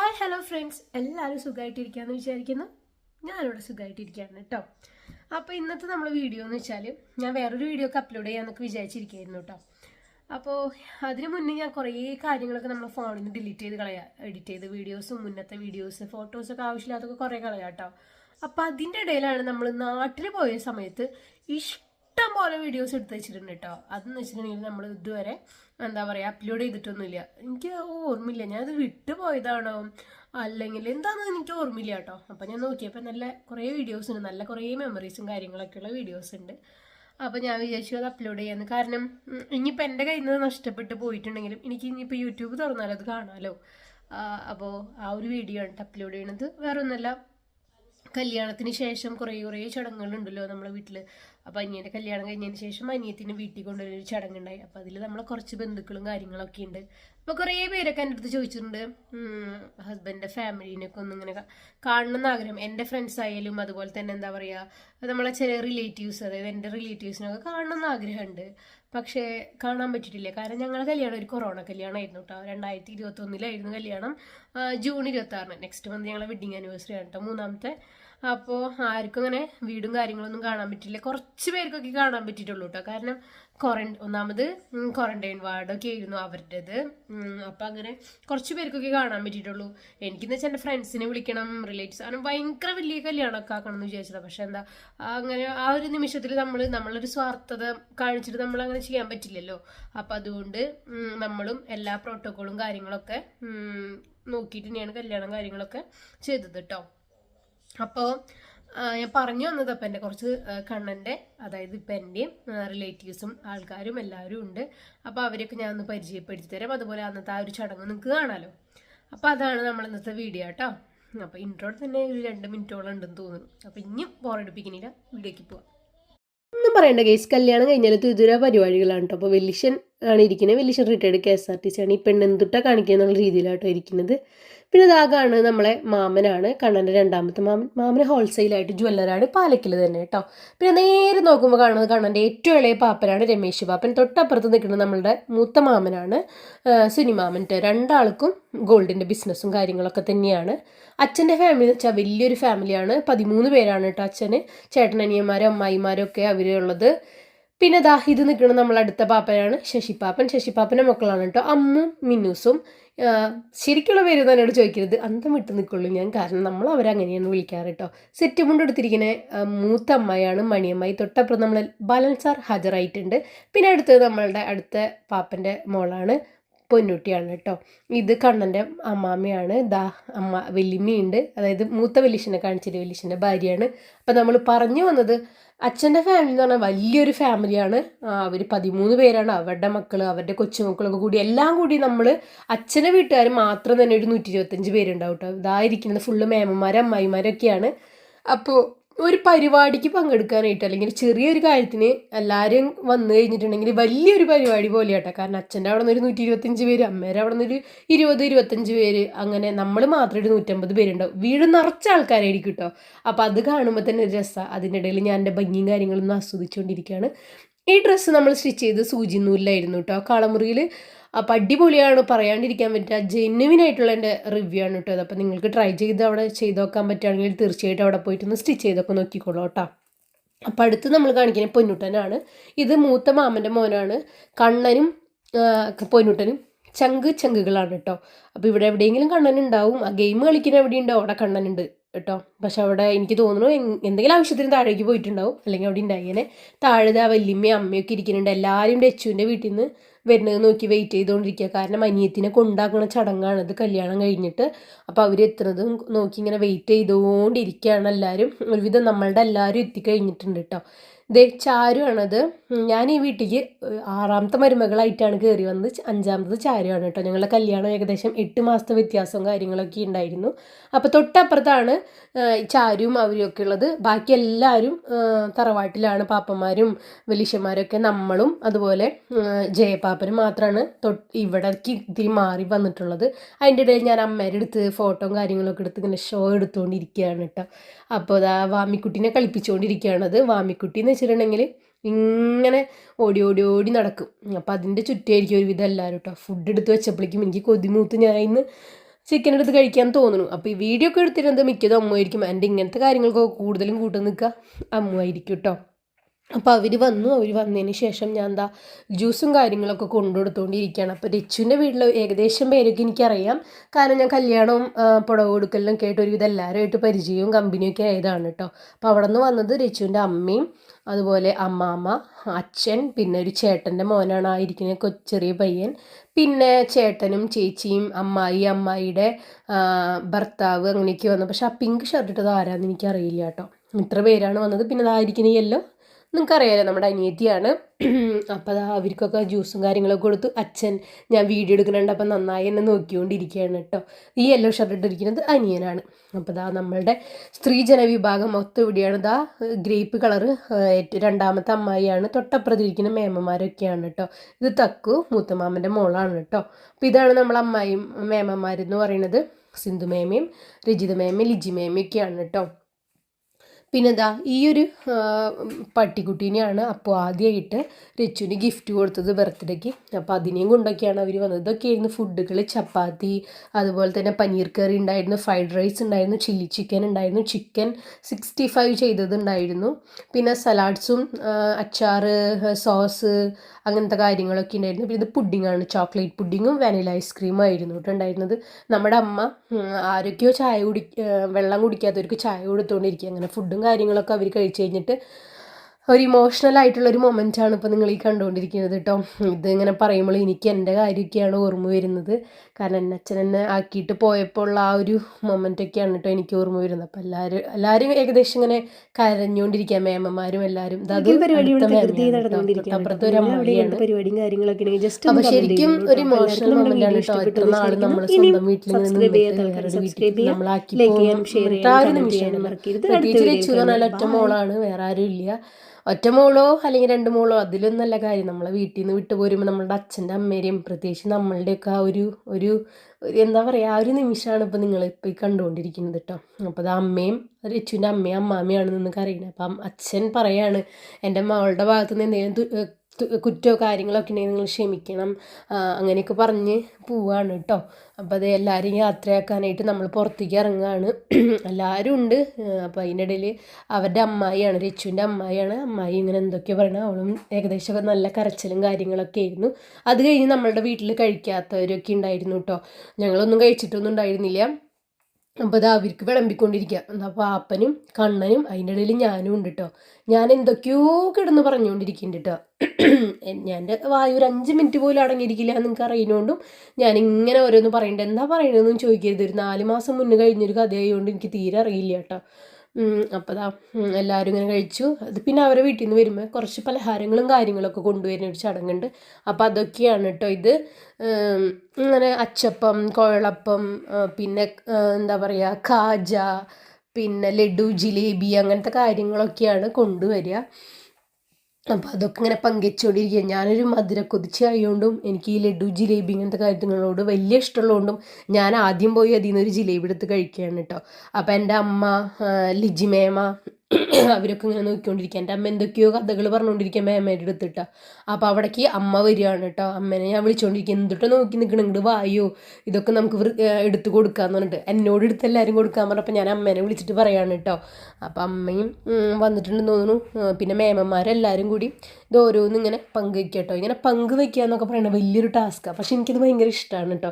Hi hello friends എല്ലാവരും സുഖമായിട്ടിരിക്കുകയെന്ന് വിചാരിക്കുന്നു. ഞാനിവിടെ സുഖമായിട്ടിരിക്കുകയാണ് കേട്ടോ. അപ്പോൾ ഇന്നത്തെ നമ്മൾ വീഡിയോ എന്ന് വെച്ചാൽ ഞാൻ വേറൊരു വീഡിയോ ഒക്കെ അപ്ലോഡ് ചെയ്യാമെന്നൊക്കെ വിചാരിച്ചിരിക്കുകയായിരുന്നു കേട്ടോ. അപ്പോൾ അതിന് മുന്നേ ഞാൻ കുറേ കാര്യങ്ങളൊക്കെ നമ്മൾ ഫോണിൽ നിന്ന് ഡിലീറ്റ് ചെയ്ത് കളയാ. എഡിറ്റ് ചെയ്ത് വീഡിയോസും മുന്നത്തെ വീഡിയോസ് ഫോട്ടോസൊക്കെ ആവശ്യമില്ലാത്തൊക്കെ കുറേ കളയാം കേട്ടോ. അപ്പോൾ അതിന്റെ ഇടയിലാണ് നമ്മൾ നാട്ടിൽ പോയ സമയത്ത് ഇഷ്ടം പോലെ വീഡിയോസ് എടുത്ത് വെച്ചിട്ടുണ്ട് കേട്ടോ അതെന്ന് വെച്ചിട്ടുണ്ടെങ്കിൽ നമ്മൾ ഇതുവരെ എന്താ പറയുക അപ്ലോഡ് ചെയ്തിട്ടൊന്നുമില്ല. എനിക്ക് ഓർമ്മയില്ല. ഞാനത് വിട്ടു പോയതാണോ? അല്ലെങ്കിൽ എന്താണെന്ന് എനിക്ക് ഓർമ്മയില്ല കേട്ടോ അപ്പം ഞാൻ നോക്കിയപ്പോൾ നല്ല കുറേ വീഡിയോസ് ഉണ്ട്. നല്ല കുറേ മെമ്മറീസും കാര്യങ്ങളൊക്കെയുള്ള വീഡിയോസ് ഉണ്ട്. അപ്പോൾ ഞാൻ വിചാരിച്ചു അത് അപ്ലോഡ് ചെയ്യാന്ന്. കാരണം ഇനിയിപ്പോൾ എന്റെ കയ്യിൽ നിന്ന് നഷ്ടപ്പെട്ട് പോയിട്ടുണ്ടെങ്കിലും എനിക്ക് ഇനിയിപ്പോൾ യൂട്യൂബ് തുറന്നാൽ അത് കാണാമല്ലോ അപ്പോൾ ആ ഒരു വീഡിയോ ആണ് അപ്ലോഡ് ചെയ്യണത്. വേറെ ഒന്നല്ല കല്യാണത്തിന് ശേഷം കുറേ കുറേ ചടങ്ങുകളുണ്ടല്ലോ നമ്മളെ വീട്ടിൽ അപ്പോൾ അനിയന്റെ കല്യാണം കഴിഞ്ഞതിന് ശേഷം അനിയത്തിന് വീട്ടിൽ കൊണ്ടുവരുന്ന ഒരു ചടങ്ങുണ്ടായി. അപ്പോൾ അതിൽ നമ്മളെ കുറച്ച് ബന്ധുക്കളും കാര്യങ്ങളൊക്കെ ഉണ്ട്. അപ്പോൾ കുറേ പേരൊക്കെ എന്റെ അടുത്ത് ചോദിച്ചിട്ടുണ്ട് ഹസ്ബൻഡിന്റെ ഫാമിലീനൊക്കെ ഒന്നും ഇങ്ങനെ കാണണം എന്നാഗ്രഹം എന്റെ ഫ്രണ്ട്സ് ആയാലും അതുപോലെ തന്നെ എന്താ പറയുക നമ്മളെ ചില റിലേറ്റീവ്സ് അതായത് എന്റെ റിലേറ്റീവ്സിനൊക്കെ കാണണം എന്നാഗ്രഹമുണ്ട് പക്ഷേ കാണാൻ പറ്റിയിട്ടില്ല. കാരണം ഞങ്ങളുടെ കല്യാണം ഒരു കൊറോണ കല്യാണമായിരുന്നു കേട്ടോ രണ്ടായിരത്തി ഇരുപത്തൊന്നിലായിരുന്നു കല്യാണം. ജൂൺ ഇരുപത്തി ആറിന് നെക്സ്റ്റ് മന്ത് ഞങ്ങളുടെ വെഡിങ് ആനിവേഴ്സറി ആണ് കേട്ടോ മൂന്നാമത്തെ അപ്പോൾ ആർക്കും അങ്ങനെ വീടും കാര്യങ്ങളൊന്നും കാണാൻ പറ്റില്ല. കുറച്ച് പേർക്കൊക്കെ കാണാൻ പറ്റിയിട്ടുള്ളൂ കേട്ടോ കാരണം ക്വാറൻ ഒന്നാമത് ക്വാറന്റൈൻ വാർഡൊക്കെ ആയിരുന്നു അവരുടേത്. അപ്പം അങ്ങനെ കുറച്ച് പേർക്കൊക്കെ കാണാൻ പറ്റിയിട്ടുള്ളൂ. എനിക്കെന്ന് വെച്ചാൽ എന്റെ ഫ്രണ്ട്സിനെ വിളിക്കണം റിലേറ്റീവ്സ് അങ്ങനെ ഭയങ്കര വലിയ കല്യാണമൊക്കെ ആക്കണം എന്ന് വിചാരിച്ചതാണ് പക്ഷെ എന്താ അങ്ങനെ ആ ഒരു നിമിഷത്തിൽ നമ്മൾ നമ്മളൊരു സ്വാർത്ഥത കാണിച്ചിട്ട് നമ്മൾ അങ്ങനെ ചെയ്യാൻ പറ്റില്ലല്ലോ. അപ്പം അതുകൊണ്ട് നമ്മളും എല്ലാ പ്രോട്ടോക്കോളും കാര്യങ്ങളൊക്കെ നോക്കിയിട്ട് തന്നെയാണ് കല്യാണം കാര്യങ്ങളൊക്കെ ചെയ്തത് കേട്ടോ അപ്പോൾ ഞാൻ പറഞ്ഞു വന്നത് അപ്പം എന്റെ കുറച്ച് കണ്ണന്റെ അതായത് ഇപ്പം എന്റെയും റിലേറ്റീവ്സും ആൾക്കാരും എല്ലാവരും ഉണ്ട്. അപ്പോൾ അവരെയൊക്കെ ഞാൻ ഒന്ന് പരിചയപ്പെടുത്തി തരാം. അതുപോലെ അന്നത്തെ ആ ഒരു ചടങ്ങ് നിങ്ങൾക്ക് കാണാമല്ലോ അപ്പോൾ അതാണ് നമ്മൾ ഇന്നത്തെ വീഡിയോ കേട്ടോ അപ്പോൾ ഇൻട്രോ തന്നെ ഒരു രണ്ട് മിനിറ്റോളം ഉണ്ടെന്ന് തോന്നുന്നു. അപ്പോൾ ഇനിയും ബോറടിപ്പിക്കുന്നില്ല വീഡിയോയ്ക്ക് പോവാം. ഒന്നും പറയണ്ട കേസ് കല്യാണം കഴിഞ്ഞാൽ തുതുര പരിപാടികളാണ് കേട്ടോ അപ്പോൾ വെല്ലിഷൻ ആണ് ഇരിക്കുന്നത്. വലിയ retired K S R T C ആണ്. ഈ പെണ്ണെന്തുട്ട കാണിക്കുക എന്നുള്ള രീതിയിലാട്ടോ ഇരിക്കുന്നത്. പിന്നെ ഇതാകാണ് നമ്മളെ മാമനാണ്. കണ്ണന്റെ രണ്ടാമത്തെ മാമൻ. മാമന് ഹോൾസെയിലായിട്ട് ജ്വല്ലറാണ് പാലക്കിൽ തന്നെ കേട്ടോ പിന്നെ നേരെ നോക്കുമ്പോൾ കാണുന്നത് കണ്ണന്റെ ഏറ്റവും ഇളയ പാപ്പനാണ് രമേശ് പാപ്പൻ. തൊട്ടപ്പുറത്ത് നിൽക്കുന്നത് നമ്മളുടെ മൂത്ത മാമനാണ് സുനിമാമന്റെ. രണ്ടാൾക്കും ഗോൾഡിന്റെ ബിസിനസ്സും കാര്യങ്ങളൊക്കെ തന്നെയാണ്. അച്ഛന്റെ ഫാമിലി എന്ന് വെച്ചാൽ വലിയൊരു ഫാമിലിയാണ് പതിമൂന്ന് പേരാണ് കേട്ടോ അച്ഛന്. ചേട്ടനനിയന്മാരും അമ്മായിമാരും ഒക്കെ അവരുള്ളത് പിന്നെ ദാ ഇത് നിൽക്കുന്നത് നമ്മൾ അടുത്ത പാപ്പനാണ് ശശിപ്പാപ്പൻ. ശശിപ്പാപ്പന്റെ മക്കളാണ് കേട്ടോ. അമ്മും മിന്നൂസും. ശരിക്കുള്ള പേര് എന്നോട് ചോദിക്കരുത്. അന്തം വിട്ട് നിൽക്കുള്ളൂ ഞാൻ. കാരണം നമ്മൾ അവരങ്ങനെയാണ് വിളിക്കാറ് കേട്ടോ. സെറ്റ് മുണ്ട് എടുത്തിരിക്കുന്ന മൂത്ത അമ്മയാണ് മണിയമ്മായി. തൊട്ടപ്പുറം നമ്മൾ ബാലൻ സാർ ഹാജറായിട്ടുണ്ട് പിന്നെ അടുത്തത് നമ്മളുടെ അടുത്ത പാപ്പന്റെ മോളാണ് പൊന്നുട്ടിയാണ് കേട്ടോ. ഇത് കണ്ണന്റെ അമ്മാമ്മയാണ് ദാ അമ്മ വെല്ലിമ്മയുണ്ട് അതായത് മൂത്ത വല്യശ്ശനെ കാണിച്ചിട്ട് വല്യശ്ശന്റെ ഭാര്യയാണ്. അപ്പം നമ്മൾ പറഞ്ഞു വന്നത് അച്ഛന്റെ ഫാമിലി എന്ന് പറഞ്ഞാൽ വലിയൊരു ഫാമിലിയാണ് അവർ പതിമൂന്ന് പേരാണ്. അവരുടെ മക്കൾ അവരുടെ കൊച്ചുമക്കളൊക്കെ കൂടി എല്ലാം കൂടി നമ്മൾ അച്ഛന്റെ വീട്ടുകാർ മാത്രം തന്നെ ഒരു നൂറ്റി ഇരുപത്തഞ്ച് പേരുണ്ടാവും കേട്ടോ ഇതായിരിക്കുന്നത് ഫുള്ള് മേമന്മാരും അമ്മായിമാരൊക്കെയാണ്. അപ്പോൾ ഒരു പരിപാടിക്ക് പങ്കെടുക്കാനായിട്ട് അല്ലെങ്കിൽ ചെറിയൊരു കാര്യത്തിന് എല്ലാവരും വന്നു കഴിഞ്ഞിട്ടുണ്ടെങ്കിൽ വലിയൊരു പരിപാടി പോലെ പോലെയാട്ടോ. കാരണം അച്ഛന്റെ അവിടെ നിന്ന് ഒരു നൂറ്റി ഇരുപത്തഞ്ച് പേര് അമ്മേരെ അവിടെ നിന്ന് ഒരു ഇരുപത് ഇരുപത്തഞ്ച് പേര് അങ്ങനെ നമ്മൾ മാത്രം ഒരു നൂറ്റമ്പത് പേരുണ്ടാവും. വീട് നിറച്ച ആൾക്കാരായിരിക്കും കേട്ടോ അപ്പോൾ അത് കാണുമ്പോൾ തന്നെ ഒരു രസമാണ് അതിനിടയിൽ ഞാൻ എന്റെ ഭംഗിയും കാര്യങ്ങളൊന്നും ആസ്വദിച്ചുകൊണ്ടിരിക്കുകയാണ്. ഈ ഡ്രസ്സ് നമ്മൾ സ്റ്റിച്ച് ചെയ്ത് സൂചി നൂലിലായിരുന്നു കേട്ടോ കളമുറിയിൽ അപ്പം അടിപൊളിയാണ് പറയാണ്ടിരിക്കാൻ പറ്റുക. ജെന്യുവിൻ ആയിട്ടുള്ള എന്റെ റിവ്യൂ ആണ് കേട്ടോ അപ്പോൾ നിങ്ങൾക്ക് ട്രൈ ചെയ്ത് അവിടെ ചെയ്ത് നോക്കാൻ പറ്റുകയാണെങ്കിൽ തീർച്ചയായിട്ടും അവിടെ പോയിട്ടൊന്ന് സ്റ്റിച്ച് ചെയ്തൊക്കെ നോക്കിക്കോളൂ കേട്ടോ. അപ്പം അടുത്ത് നമ്മൾ കാണിക്കുന്നത് പൊന്നുട്ടനാണ്. ഇത് മൂത്ത മാമന്റെ മോനാണ്. കണ്ണനും പൊന്നുട്ടനും ചങ്ക് ചങ്കുകളാണ് കേട്ടോ. അപ്പോൾ ഇവിടെ എവിടെയെങ്കിലും കണ്ണൻ ഉണ്ടാവും. ആ ഗെയിം കളിക്കുന്ന എവിടെ ഉണ്ടാവും അവിടെ കണ്ണനുണ്ട് കേട്ടോ. പക്ഷെ അവിടെ എനിക്ക് തോന്നുന്നു എന്തെങ്കിലും ആവശ്യത്തിന് താഴേക്ക് പോയിട്ടുണ്ടാവും. അല്ലെങ്കിൽ അവിടെ ഉണ്ടായിങ്ങനെ താഴെ ആ വല്യമ്മയും അമ്മയൊക്കെ ഇരിക്കുന്നുണ്ട്. എല്ലാവരും ഡച്ചുവിന്റെ വീട്ടിൽ നിന്ന് വരുന്നത് നോക്കി വെയിറ്റ് ചെയ്തുകൊണ്ടിരിക്കുക കാരണം അനിയത്തിനെ കൊണ്ടാക്കുന്ന ചടങ്ങാണ്. അത് കല്യാണം കഴിഞ്ഞിട്ട് അപ്പോൾ അവർ എത്തുന്നതും നോക്കി ഇങ്ങനെ വെയിറ്റ് ചെയ്തുകൊണ്ടിരിക്കുകയാണ് എല്ലാവരും ഒരുവിധം നമ്മളുടെ എല്ലാവരും എത്തിക്കഴിഞ്ഞിട്ടുണ്ട് കേട്ടോ ദേ ചാരുവാണത്. ഞാൻ ഈ വീട്ടിലേക്ക് ആറാമത്തെ മരുമകളായിട്ടാണ് കയറി വന്നത്. അഞ്ചാമത് ചാരുവാണ് കേട്ടോ. ഞങ്ങളുടെ കല്യാണം ഏകദേശം എട്ട് മാസത്തെ വ്യത്യാസവും കാര്യങ്ങളൊക്കെ ഉണ്ടായിരുന്നു. അപ്പോൾ തൊട്ടപ്പുറത്താണ് ചാരുവും അവരും ഒക്കെ ഉള്ളത്. ബാക്കി എല്ലാവരും തറവാട്ടിലാണ്. പാപ്പന്മാരും വലിയമ്മമാരൊക്കെ നമ്മളും അതുപോലെ ജയപാപ്പനും മാത്രമാണ് തൊട്ട് ഇവിടേക്ക് ഇത്തിരി മാറി വന്നിട്ടുള്ളത്. അതിന്റെ ഇടയിൽ ഞാൻ അമ്മേരെ അടുത്ത് ഫോട്ടോയും കാര്യങ്ങളൊക്കെ എടുത്ത് ഇങ്ങനെ ഷോ എടുത്തുകൊണ്ടിരിക്കുകയാണ് കേട്ടോ. അപ്പോൾ അതാ വാമിക്കുട്ടീനെ കളിപ്പിച്ചുകൊണ്ടിരിക്കുകയാണത് വാമിക്കുട്ടി എന്ന് വെച്ചിട്ടുണ്ടെങ്കിൽ ഇങ്ങനെ ഓടി ഓടി ഓടി നടക്കും. അപ്പോൾ അതിന്റെ ചുറ്റുമായിരിക്കും ഒരുവിധം എല്ലാവരും കേട്ടോ ഫുഡ് എടുത്ത് വെച്ചപ്പോഴേക്കും എനിക്ക് കൊതിമൂത്ത് ഞാൻ ഇന്ന് ചിക്കൻ എടുത്ത് കഴിക്കാൻ തോന്നുന്നു. അപ്പോൾ ഈ വീഡിയോ ഒക്കെ എടുത്തിരുന്നത് മിക്കതും അമ്മുമായിരിക്കും എന്റെ ഇങ്ങനത്തെ കാര്യങ്ങൾക്കൊക്കെ കൂടുതലും കൂട്ടു നിൽക്കുക അമ്മുമായിരിക്കും കേട്ടോ അപ്പോൾ അവർ വന്നു. അവർ വന്നതിന് ശേഷം ഞാൻ എന്താ ജ്യൂസും കാര്യങ്ങളൊക്കെ കൊണ്ടുകൊടുത്തുകൊണ്ടിരിക്കുകയാണ് അപ്പോൾ രച്ചുവിന്റെ വീട്ടിൽ ഏകദേശം പേരൊക്കെ എനിക്കറിയാം. കാരണം ഞാൻ കല്യാണവും പുടവ് കൊടുക്കലിനും കേട്ട് ഒരുവിധം എല്ലാവരുമായിട്ട് പരിചയവും കമ്പനിയൊക്കെ ആയതാണ് കേട്ടോ അപ്പോൾ അവിടെ നിന്ന് വന്നത് രച്ചുവിന്റെ അമ്മയും അതുപോലെ അമ്മാമ്മ അച്ഛൻ പിന്നെ ഒരു ചേട്ടന്റെ മോനാണ് ആ ഇരിക്കുന്ന കൊ ചെറിയ പയ്യൻ. പിന്നെ ചേട്ടനും ചേച്ചിയും അമ്മായി അമ്മായിയുടെ ഭർത്താവ് അങ്ങനെയൊക്കെ വന്നു. പക്ഷെ ആ പിങ്ക് ഷർട്ട് ഇട്ടത് ആരാന്ന് എനിക്കറിയില്ല കേട്ടോ. ഇത്ര പേരാണ് വന്നത്. പിന്നെ അതായിരിക്കുന്ന യെല്ലോ നിങ്ങൾക്കറിയാലോ നമ്മുടെ അനിയത്തിയാണ്. അപ്പോൾ അതാ അവർക്കൊക്കെ ജ്യൂസും കാര്യങ്ങളൊക്കെ കൊടുത്തു അച്ഛൻ ഞാൻ വീഡിയോ എടുക്കുന്നുണ്ട് അപ്പം നന്നായി എന്നെ നോക്കിക്കൊണ്ടിരിക്കുകയാണ് കേട്ടോ. ഈ യെല്ലോ ഷർട്ട് ഇട്ടിരിക്കുന്നത് അനിയനാണ്. അപ്പോൾ ദാ നമ്മളുടെ സ്ത്രീജന വിഭാഗം മൊത്തം ഇവിടെയാണ്. ദാ ഗ്രേപ്പ് കളറ് രണ്ടാമത്തെ അമ്മായിയാണ്. തൊട്ടപ്പുറത്തിരിക്കുന്ന മേമന്മാരൊക്കെയാണ് കേട്ടോ. ഇത് തക്കു മൂത്തമാമന്റെ മോളാണ് കേട്ടോ. അപ്പോൾ ഇതാണ് നമ്മൾ അമ്മായിയും മേമന്മാരെന്ന് പറയുന്നത്. സിന്ധു മേമയും രജിത മേമയും ലിജി മേമയൊക്കെയാണ് കേട്ടോ. പിന്നെ ദാ ഈ ഒരു പട്ടിക്കുട്ടീനെയാണ് അപ്പോൾ ആദ്യമായിട്ട് രച്ചുവിന് ഗിഫ്റ്റ് കൊടുത്തത് ബർത്ത്ഡേക്ക്. അപ്പോൾ അതിനെയും കൊണ്ടൊക്കെയാണ് അവർ വന്നത്. ഇതൊക്കെയായിരുന്നു ഫുഡുകൾ ചപ്പാത്തി അതുപോലെ തന്നെ പനീർ കറി ഉണ്ടായിരുന്നു ഫ്രൈഡ് റൈസ് ഉണ്ടായിരുന്നു ചില്ലി ചിക്കൻ ഉണ്ടായിരുന്നു ചിക്കൻ സിക്സ്റ്റി ഫൈവ് ചെയ്തതുണ്ടായിരുന്നു പിന്നെ സലാഡ്സും അച്ചാറ് സോസ് അങ്ങനത്തെ കാര്യങ്ങളൊക്കെ ഉണ്ടായിരുന്നു. പിന്നെ ഇത് പുഡിങ്ങാണ് ചോക്ലേറ്റ് പുഡിങ്ങും വാനില ഐസ്ക്രീമും ആയിരുന്നു ഉണ്ടായിരുന്നത്. നമ്മുടെ അമ്മ ആരൊക്കെയോ ചായ കുടി വെള്ളം കുടിക്കാത്തവർക്ക് ചായ കൊടുത്തുകൊണ്ടിരിക്കുക അങ്ങനെ ഫുഡും കാര്യങ്ങളൊക്കെ അവർ കഴിച്ച് കഴിഞ്ഞിട്ട് ഒരു ഇമോഷണൽ ആയിട്ടുള്ള ഒരു മൊമെന്റ് ആണ് ഇപ്പോൾ നിങ്ങൾ ഈ കണ്ടുകൊണ്ടിരിക്കുന്നത് കേട്ടോ ഇത് ഇങ്ങനെ പറയുമ്പോൾ എനിക്ക് എന്റെ കാര്യമൊക്കെയാണ് ഓർമ്മ വരുന്നത്. കാരണം എന്നെ അച്ഛൻ എന്നെ ആക്കിയിട്ട് പോയപ്പോൾ ഉള്ള ആ ഒരു മൊമെന്റ് ഒക്കെയാണ് കേട്ടോ എനിക്ക് ഓർമ്മ വരുന്നത്. അപ്പോൾ എല്ലാവരും എല്ലാവരും ഏകദേശം ഇങ്ങനെ കരഞ്ഞുകൊണ്ടിരിക്കുക മേമ്മമാരും എല്ലാവരും തൊട്ടപ്പുറത്ത് ഒരു അമ്മയാണ് ശരിക്കും ഒരു ഇമോഷണൽ മൊമെന്റ് ആണ് കേട്ടോ എത്ര നാൾ നമ്മൾ സ്വന്തം വീട്ടിൽ നിന്ന് വീട്ടിൽ നമ്മളാക്കി ആ ഒരു നിമിഷമാണ് പ്രത്യേകിച്ച് എന്ന് പറഞ്ഞാൽ ഒറ്റ മോളാണ്. വേറെ ആരും ഇല്ല. ഒറ്റ മോളോ അല്ലെങ്കിൽ രണ്ട് മോളോ അതിലൊന്നല്ല കാര്യം. നമ്മളെ വീട്ടിൽ നിന്ന് വിട്ടു പോരുമ്പോൾ നമ്മളുടെ അച്ഛന്റെ അമ്മേരെയും പ്രത്യേകിച്ച് നമ്മളുടെയൊക്കെ ആ ഒരു ഒരു എന്താ പറയുക ആ ഒരു നിമിഷമാണ് ഇപ്പോൾ നിങ്ങൾ ഇപ്പോൾ ഈ കണ്ടുകൊണ്ടിരിക്കുന്നത് കേട്ടോ. അപ്പോൾ അത് അമ്മയും രച്ചുവിന്റെ അമ്മയും അമ്മാമ്മയാണ് നിന്ന് കരയുന്നത്. അപ്പം അച്ഛൻ പറയാണ് എന്റെ മകളുടെ ഭാഗത്ത് നിന്ന് എന്തെങ്കിലും കുറ്റമോ കാര്യങ്ങളൊക്കെ ഉണ്ടെങ്കിൽ നിങ്ങൾ ക്ഷമിക്കണം. അങ്ങനെയൊക്കെ പറഞ്ഞ് പോവാണ് കേട്ടോ അപ്പോൾ അത് എല്ലാവരെയും യാത്രയാക്കാനായിട്ട് നമ്മൾ പുറത്തേക്ക് ഇറങ്ങുകയാണ് എല്ലാവരും ഉണ്ട്. അപ്പോൾ അതിനിടയിൽ അവരുടെ അമ്മായിയാണ് രച്ചുവിന്റെ അമ്മായിയാണ്. അമ്മായി ഇങ്ങനെ എന്തൊക്കെയോ പറയണം. അവളും ഏകദേശമൊക്കെ നല്ല കരച്ചിലും കാര്യങ്ങളൊക്കെ ആയിരുന്നു. അത് കഴിഞ്ഞ് നമ്മളുടെ വീട്ടിൽ കഴിക്കാത്തവരൊക്കെ ഉണ്ടായിരുന്നു കേട്ടോ ഞങ്ങളൊന്നും കഴിച്ചിട്ടൊന്നും ഉണ്ടായിരുന്നില്ല. അപ്പോൾ അത് അവർക്ക് വിളമ്പിക്കൊണ്ടിരിക്കുക അപ്പോൾ അപ്പനും കണ്ണനും അതിന്റെ ഇടയിൽ ഞാനും ഉണ്ട് കേട്ടോ ഞാൻ എന്തൊക്കെയോ കിടന്ന് പറഞ്ഞുകൊണ്ടിരിക്കുന്നുണ്ട് കേട്ടോ ഞാൻ വായു ഒരു അഞ്ച് മിനിറ്റ് പോലും അടങ്ങിയിരിക്കില്ല നിങ്ങൾക്ക് അറിയുന്നതുകൊണ്ടും ഞാൻ ഇങ്ങനെ ഓരോന്ന് പറയണ്ട. എന്താ പറയണതെന്നും ചോദിക്കരുത്. ഒരു നാല് മാസം മുന്നേ കഴിഞ്ഞൊരു കഥയായതുകൊണ്ട് എനിക്ക് തീരെ അറിയില്ല കേട്ടോ. അപ്പോൾ അതാ എല്ലാവരും ഇങ്ങനെ കഴിച്ചു. അത് പിന്നെ അവരെ വീട്ടിൽ നിന്ന് വരുമ്പോൾ കുറച്ച് പലഹാരങ്ങളും കാര്യങ്ങളൊക്കെ കൊണ്ടുവരുന്ന ഒരു ചടങ്ങുണ്ട്. അപ്പോൾ അതൊക്കെയാണ് കേട്ടോ ഇത്. ഇങ്ങനെ അച്ചപ്പം കുഴലപ്പം പിന്നെ എന്താ പറയുക കാജ പിന്നെ ലഡു ജിലേബി അങ്ങനത്തെ കാര്യങ്ങളൊക്കെയാണ് കൊണ്ടുവരിക. അപ്പോൾ അതൊക്കെ ഇങ്ങനെ പങ്കുവെച്ചുകൊണ്ടിരിക്കുക ഞാനൊരു മധുര കൊതിച്ചായതുകൊണ്ടും എനിക്ക് ഈ ലഡു ജിലേബി ഇങ്ങനത്തെ കാര്യങ്ങളോട് വലിയ ഇഷ്ടമുള്ളതുകൊണ്ടും ഞാൻ ആദ്യം പോയി അതിൽ നിന്നൊരു ജിലേബി എടുത്ത് കഴിക്കുകയാണ് കേട്ടോ അപ്പോൾ എന്റെ അമ്മ ആ, ലിജി മേമ അവരൊക്കെ ഇങ്ങനെ നോക്കിക്കൊണ്ടിരിക്കുക എന്റെ അമ്മ എന്തൊക്കെയോ കഥകൾ പറഞ്ഞുകൊണ്ടിരിക്കുക മേമേന്റെ അടുത്തിട്ടാ. അപ്പോൾ അവിടേക്ക് അമ്മ വരികയാണ് കേട്ടോ. അമ്മേനെ ഞാൻ വിളിച്ചുകൊണ്ടിരിക്കുക എന്തിട്ട് നോക്കി നിൽക്കണം? ഇങ്ങോട്ട് വായോ? ഇതൊക്കെ നമുക്ക് എടുത്ത് കൊടുക്കാന്ന് പറഞ്ഞിട്ട്. എന്നോട് എടുത്ത് എല്ലാവരും കൊടുക്കാൻ പറഞ്ഞപ്പോൾ ഞാൻ അമ്മേനെ വിളിച്ചിട്ട് പറയാണ് കേട്ടോ. അപ്പോൾ അമ്മയും വന്നിട്ടുണ്ടെന്ന് തോന്നുന്നു. പിന്നെ മേമന്മാരെല്ലാവരും കൂടി ഇത് ഓരോന്നും ഇങ്ങനെ പങ്കുവയ്ക്കുക കേട്ടോ. ഇങ്ങനെ പങ്കുവയ്ക്കുക എന്നൊക്കെ പറയുന്നത് വലിയൊരു ടാസ്ക്കാണ് പക്ഷെ എനിക്കത് ഭയങ്കര ഇഷ്ടമാണ് കേട്ടോ.